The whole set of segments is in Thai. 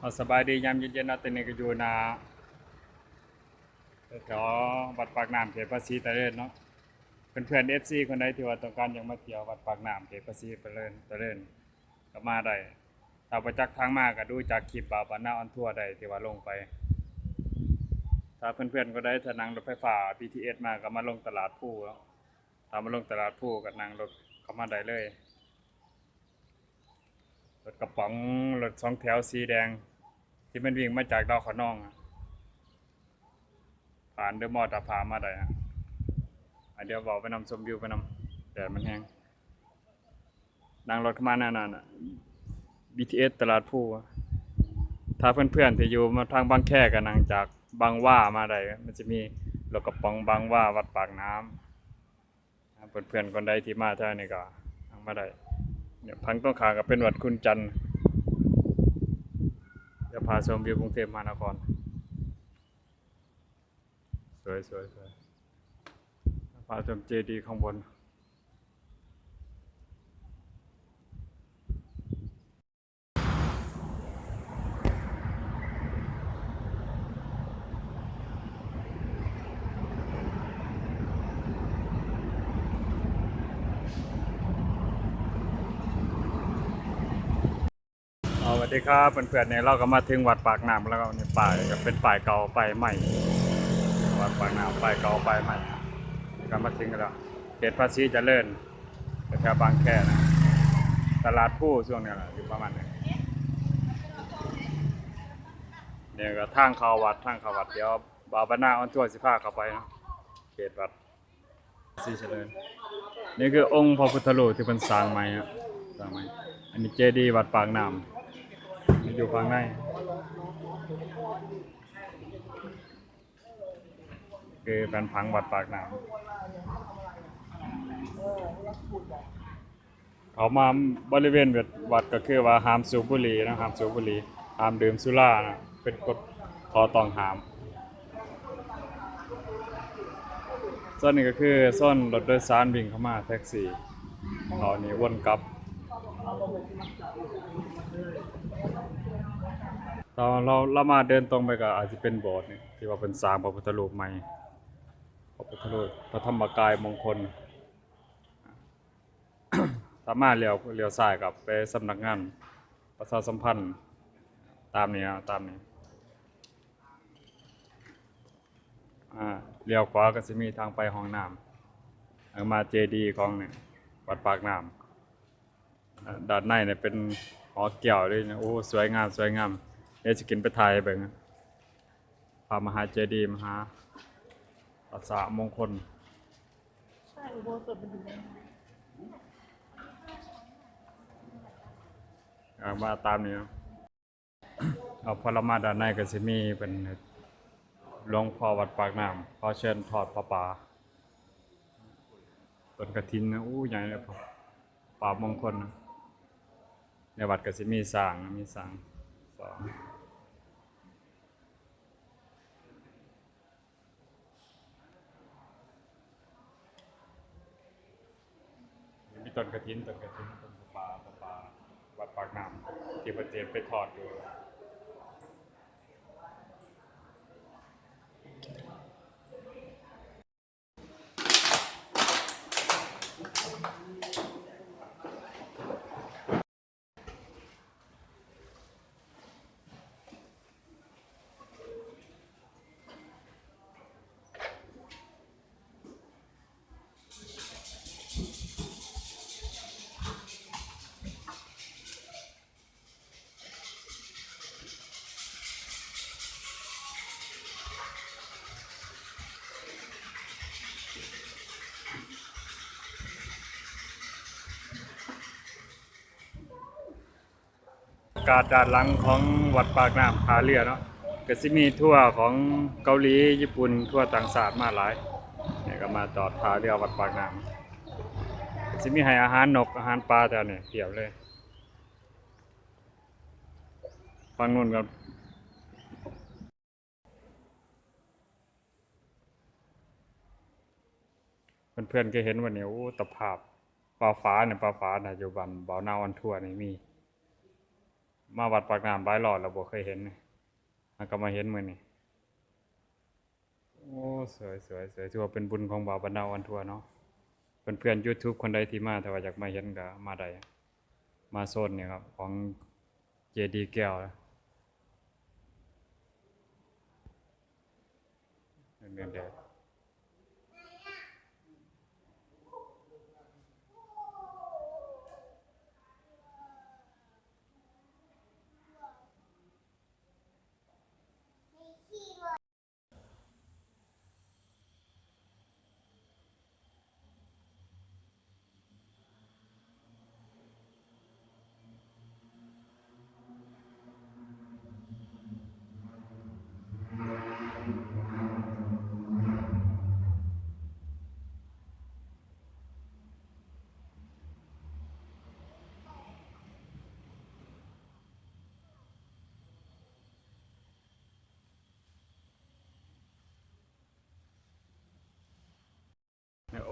เอาสบายดียามเย็นๆเนาะตอนนี้ก็อยู่นาแถววัดปากน้ำเขตภาษีตะเลินเนาะเพื่อนๆ FC คนใดที่ว่าต้องการยากมาเที่ยววัดปากน้ำเขตภาษีตะเลินตะเลินก็มาได้ถ้าประจักษ์ทางมาก็ดูจากคลิปบ่าวปานนาออนทัวร์ได้ที่ว่าลงไป ถ้าเพื่อนๆก็ได้ถ้านั่งรถไฟฟ้า BTS มาก็มาลงตลาดผู้ถ้ามาลงตลาดผู้ก็นั่งรถเข้ามาได้เลย รถกระป๋องรถสองแถวสีแดง ที่มันวิ่งมาจากดาวขอนองผ่านเดอะมอตาพามาได้อะอะเดี๋ยวบอกไปนำชมวิวไปนำแดดมันแห้งนั่งรถเข้ามาแน่นอนอะ BTS ตลาดผู้ถ้าเพื่อนๆที่อยู่มาทางบางแคก็นั่งจากบางว่ามาได้มันจะมีรถกระป๋องบางว่าวัดปากน้ำเพื่อนๆคนใดที่มาเท่านี้ก็นั่งมาได้ เนี่ยพังต้องขากับเป็นวัดคุณจันทร์จะพาชมวิวกรุงเทพมหานคร สวยสวยสวยพาชมเจดีย์ข้างบน สวัสดีครับเพื่อนๆเนี่ยเราก็มาถึงวัดปากน้ำแล้วก็เนี่ยป่ายก็เป็นป่ายเก่าป่ายใหม่ วัดปากน้ำป่ายเก่าป่ายใหม่นี่ก็มาถึงกันแล้วเขตภาษีเจริญแถวบางแคนะตลาดผู้ช่วงเนี้แหละอยู่ประมาณนี้เนี่ยก็ทางเข้าวัดทางเข้าวัดเดี๋ยวบาวบานาออนทัวร์สิพาเข้าไปเนาะเขตวัดภาษีเจริญนี่คือองค์พระพุทธรูปที่เป็นสร้างใหม่ฮะสร้างใหม่อันนี้เจดีย์วัดปากน้ำ มันอยู่ข้างในคือแผนพังวัดปากน้ำเขามาบริเวณวัดก็คือว่าห้ามสูบบุหรี่นะห้ามสูบบุหรี่ห้ามดื่มสุรานะเป็นกฎขอต้องห้ามส่วนนี้ก็คือส่วนรถโดยสารวิ่งเข้ามาแท็กซี่เขานี่วนกลับ ตอนเราเรามาเดินตรงไปก็อาจจะเป็นโบสถ์นี่ที่ว่าเป็นสางพระพุทธรูปใหม่พระพุทธรูปพระธรรมกายมงคลสามารถเลี้ยวเลี้ยวซ้ายกับไปสำนักงานประชาสัมพันธ์ตามนี้นะตามนี้อ่าเลี้ยวขวาก็จะมีทางไปห้องน้ำมาเจดีของเนี่ยวัดปากน้ำด้านในเนี่ยเป็นหอเกี่ยวด้วยนะโอ้สวยงามสวยงาม ดี๋ยวจะกินไปถ่ายเบิ่งนะพามหาเจดีย์มหาปราสาทมงคล ใช่อุโบสถมันอยู่ในนั้นเอามาตามนี้เนาะเอาพอเรามาด้านในก็สิมีเป็นหลวงพ่อวัดปากน้ำขอเชิญทอดพระป่าต้นกระถินนะอู้ใหญ่เลยพอป่ามงคลนะในวัดก็สิมีสางมีสางสอง ต้นกระถินต้นกระถินต้นป่าป่าวัดปากน้ำที่ประเจมไปทอดอยู่ากาศด้านหลังของวัดปากน้ำพาเรือเนาะก็สิมีทั่วของเกาหลีญี่ปุ่นทั่วต่างชาติมาหลายเนี่ยก็มาจอดพาเรือวัดปากน้ำก็สิมีให้อาหารนกอาหารปลาแถวนี้เทียบเลยฟังนู่นก็เพื่อนๆก็เห็นว่าเนี่ยโอ้ตะภาพปลาฟ้าเนี่ยปลาฟ้านี่ยอยู่บันบ่าวนาวันทั่วนี่มี มาวัดปากน้ำบายหลอดเราบ่เคยเห็นมันก็มาเห็นมือนี้โอ้สวยสวยสวยถือว่าเป็นบุญของบ่าวบรรดาวันทัวร์เนาะเพื่อนเพื่อนๆ YouTube คนใดที่มาแต่ว่าอยากมาเห็นก็มาได้มาโซนเนี่ยครับของเจดีแก้วนะเดือนแดดใน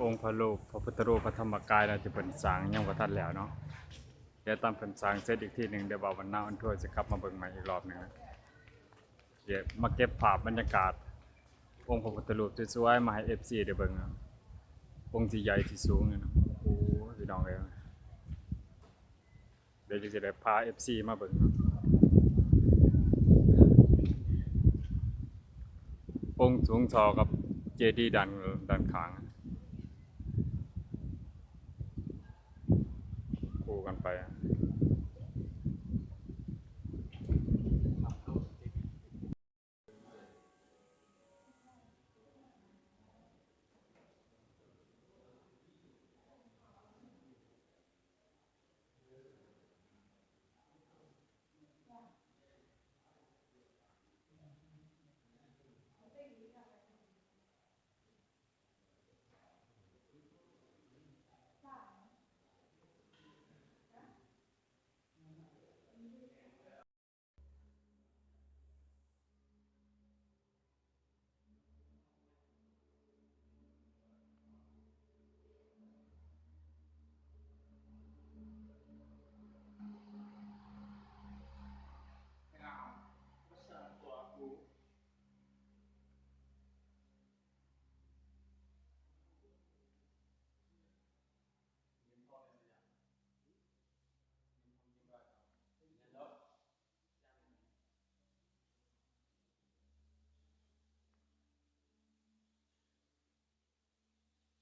องค์พระรูปพระพุทธรูปพระธรรมกายเราจะเป็นสร้างยังบ่ทันแล้วเนาะเดี๋ยวตามเพิ่นสร้างเสร็จอีกทีหนึ่งเดี๋ยวบ่าววันหน้าอันทั่วจะกลับมาเบิ่งใหม่อีกรอบหนึงนะเดี๋ยวมาเก็บภาพบรรยากาศ องค์พระพุทธรูปสวยๆมาให้ FC ได้เบิ่งองค์ที่ใหญ่ที่สูงเนี่นะโอ้โหพี่น้องเอ้ยเดี๋ยวจะได้พา FC มาเบิ่งเนาะองค์สูงทอกับเจดีย์ด้านด้านขาง bukan ya?